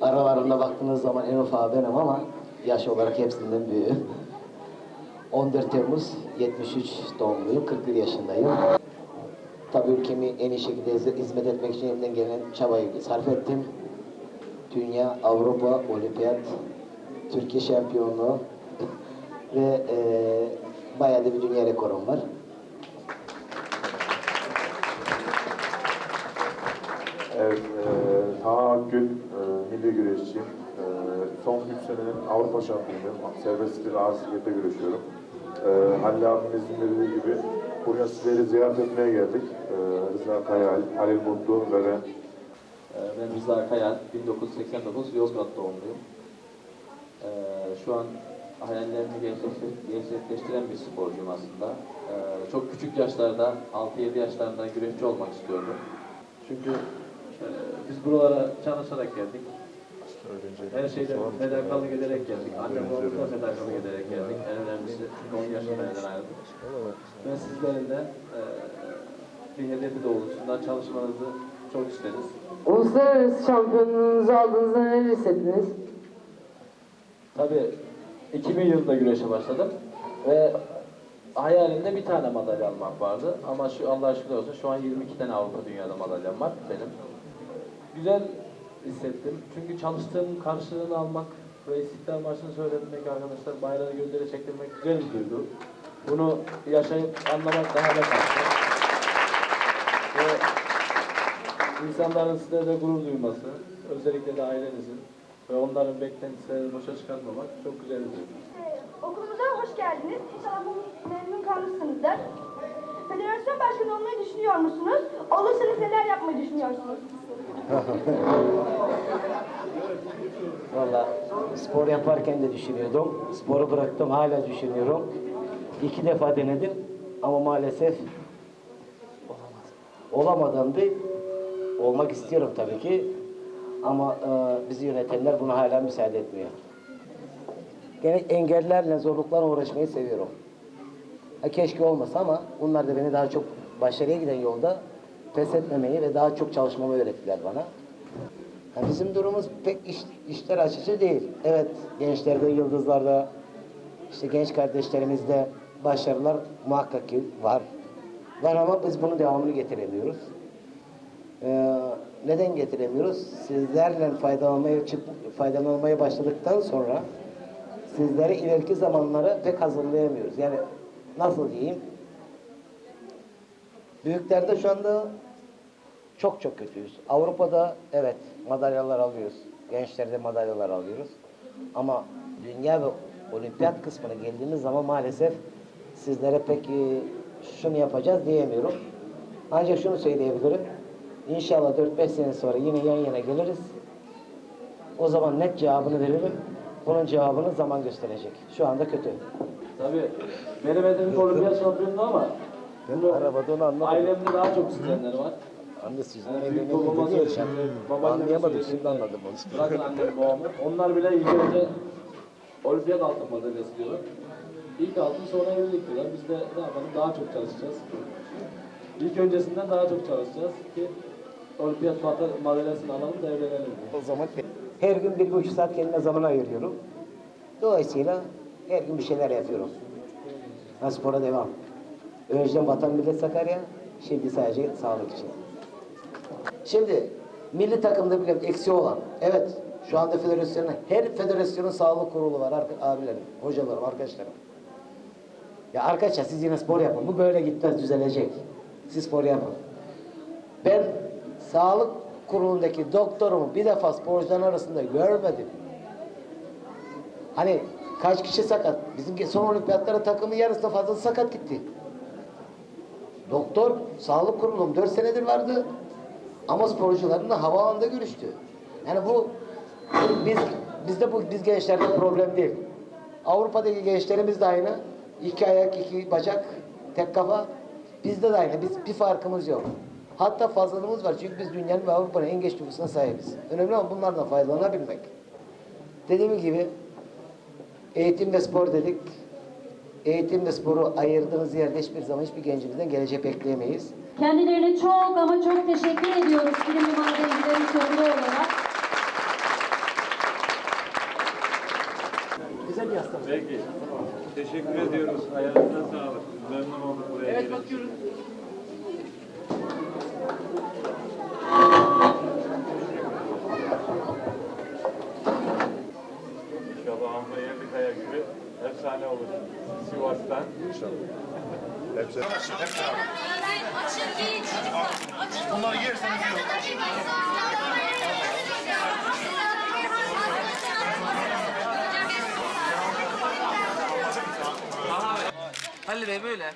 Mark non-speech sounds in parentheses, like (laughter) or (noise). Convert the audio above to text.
baktığınız zaman en ufağı benim ama yaş olarak hepsinden büyüğüm. (laughs) 14 Temmuz 73 doğumluyum, 41 yaşındayım. Tabii ülkemi en iyi şekilde hiz- hizmet etmek için elimden gelen çabayı sarf ettim. Dünya, Avrupa, Olimpiyat, Türkiye şampiyonluğu (laughs) ve eee bayağı da bir dünya rekorum var. Evet, e, Taha Akgül, e, milli güreşçiyim. E, son 3 senenin Avrupa şampiyonuyum. Serbest stil ağır siklette güreşiyorum. E, Halil abimizin dediği gibi buraya sizleri ziyaret etmeye geldik. E, Rıza Kayal, Halil Mutlu ve ben. Ee, Ben Rıza Kayal, 1989 Yozgat doğumluyum. Ee, Şu an hayallerimi gerçekleştir- gerçekleştiren bir sporcuyum aslında. Ee, Çok küçük yaşlarda, 6-7 yaşlarında güreşçi olmak istiyordum. Çünkü e, biz buralara çalışarak geldik. Her şeyden fedakarlık ederek geldik. Annem babamızdan fedakarlık ederek geldik. En önemlisi 10 yaşında neden ayrıldık. Ben sizlerin de e, bir hedefi doğrultusunda çalışmanızı çok isteriz. Uluslararası şampiyonluğunuzu aldığınızda neler hissettiniz? Tabii 2000 yılında güreşe başladım ve hayalimde bir tane madalya almak vardı. Ama şu Allah aşkına olsun şu an 22 tane Avrupa Dünyada madalyam var benim. Güzel hissettim. Çünkü çalıştığım karşılığını almak ve İstiklal Marşı'nı söylemek arkadaşlar bayrağı gözlere çektirmek güzel bir duygu. Bunu yaşayıp anlamak daha da farklı. Ve insanların sizlerle gurur duyması, özellikle de ailenizin ve onların beklentilerini boşa çıkartmamak çok güzel bir duygu. Okulumuza hoş geldiniz. İnşallah mem- memnun kalmışsınızdır. Federasyon başkanı olmayı düşünüyor musunuz? Olursanız neler yapmayı düşünüyorsunuz? (laughs) Valla spor yaparken de düşünüyordum. Sporu bıraktım hala düşünüyorum. İki defa denedim ama maalesef olamadım bir. Olmak istiyorum tabii ki. Ama e, bizi yönetenler buna hala müsaade etmiyor. Gene engellerle, zorluklarla uğraşmayı seviyorum. Ha, keşke olmasa ama bunlar da beni daha çok başarıya giden yolda pes etmemeyi ve daha çok çalışmamı öğrettiler bana. Ha, bizim durumumuz pek iş, işler açıcı değil. Evet, gençlerde, yıldızlarda, işte genç kardeşlerimizde başarılar muhakkak ki var. Var ama biz bunun devamını getiremiyoruz. Ee, neden getiremiyoruz? Sizlerle faydalanmaya, çık- faydalanmaya başladıktan sonra sizleri ileriki zamanlara pek hazırlayamıyoruz. Yani nasıl diyeyim? Büyüklerde şu anda çok çok kötüyüz. Avrupa'da evet madalyalar alıyoruz. Gençlerde madalyalar alıyoruz. Ama dünya ve olimpiyat kısmına geldiğimiz zaman maalesef sizlere pek e, şunu yapacağız diyemiyorum. Ancak şunu söyleyebilirim. İnşallah 4-5 sene sonra yine yan yana geliriz. O zaman net cevabını veririm. Bunun cevabını zaman gösterecek. Şu anda kötü. Tabii benim hedefim olimpiyat şampiyonluğu ama bunu Arabada onu anlamadım. ailemde daha çok isteyenler var. Anne sizin Yani büyük babama yaşadım. babaanneme Anlayamadım söyleyeyim. şimdi anladım onu. Bırakın annem babamı. Onlar bile ilk önce olimpiyat altın madalyası diyorlar. İlk altın sonra evlilik diyorlar. Biz de ne yapalım daha çok çalışacağız. İlk öncesinden daha çok çalışacağız ki olimpiyat mada- madalyasını alalım da evlenelim diye. O zaman her gün bir buçuk saat kendime zaman ayırıyorum. Dolayısıyla her gün bir şeyler yapıyorum. Ben spora devam. Önceden Vatan Millet Sakarya, şimdi sadece sağlık için. Şimdi milli takımda bile eksiği olan, evet şu anda federasyonun, her federasyonun sağlık kurulu var abilerim, hocalarım, arkadaşlarım. Ya arkadaşlar siz yine spor yapın. Bu böyle gitmez, düzelecek. Siz spor yapın. Ben sağlık kurulundaki doktorumu bir defa sporcuların arasında görmedim. Hani kaç kişi sakat? Bizim son olimpiyatlara takımın yarısından fazla sakat gitti. Doktor, sağlık kurulum 4 senedir vardı. Ama sporcularla havaalanında görüştü. Yani bu biz bizde bu biz gençlerde problem değil. Avrupa'daki gençlerimiz de aynı. İki ayak, iki bacak, tek kafa. Bizde de aynı. Biz bir farkımız yok. Hatta fazlalığımız var. Çünkü biz dünyanın ve Avrupa'nın en geç nüfusuna sahibiz. Önemli olan bunlardan faydalanabilmek. Dediğim gibi eğitim ve spor dedik eğitimle sporu ayırdığınız yerde hiçbir zaman hiçbir gencimizden gelecek bekleyemeyiz. Kendilerine çok ama çok teşekkür ediyoruz Film Mimarları'nın sorumlu olarak. Güzel bir hastalık. Peki. Teşekkür ediyoruz. Ayağınıza sağlık. Efsane olur. Sivas'tan. Bunları yerseniz iyi olur. Halil Bey böyle.